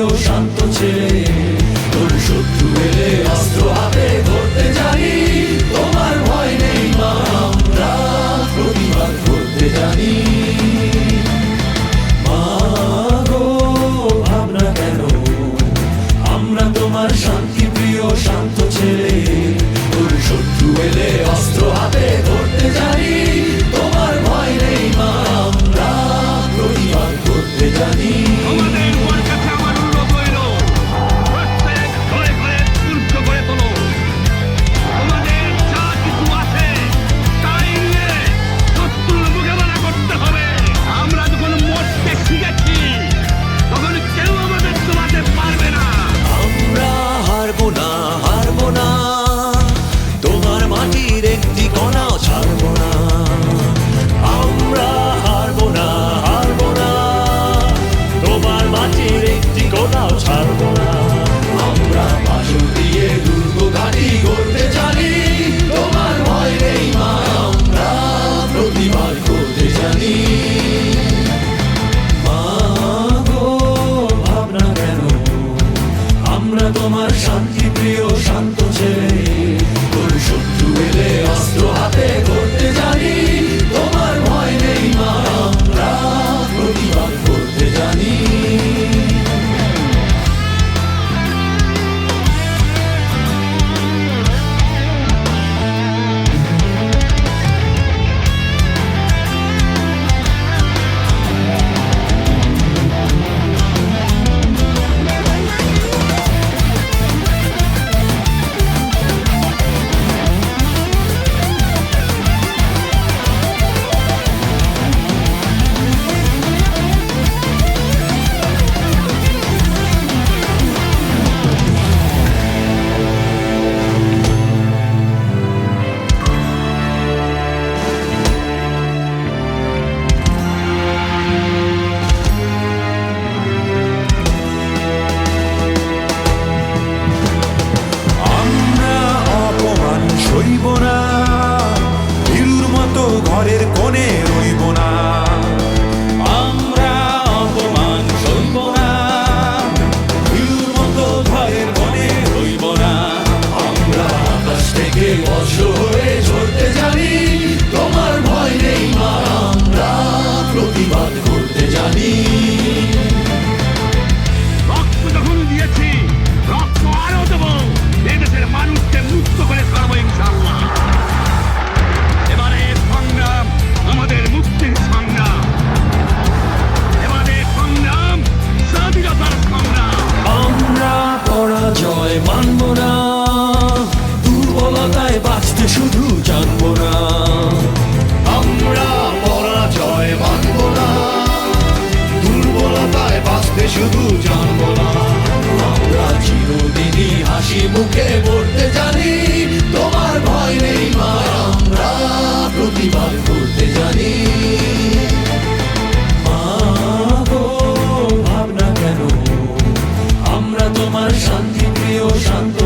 থেকেও শান্ত ছেলে, তোর শত্রু এলে অস্ত্র হাতে ধরতে জানি, তোমার ভয় নেই মা, আমরা প্রতিবাদ করতে জানি। মা গো, ভাবনা কেন? আমরা তোমার শান্তি আমরা তোমার শান্তি প্রিয় শান্ত ছেলে। কোন শত্রু এলে অস্ত্র হাতে কোন প্রতিবার করতে জানি। ভাবনা কেন? আমরা তোমার শান্তি প্রিয় শান্ত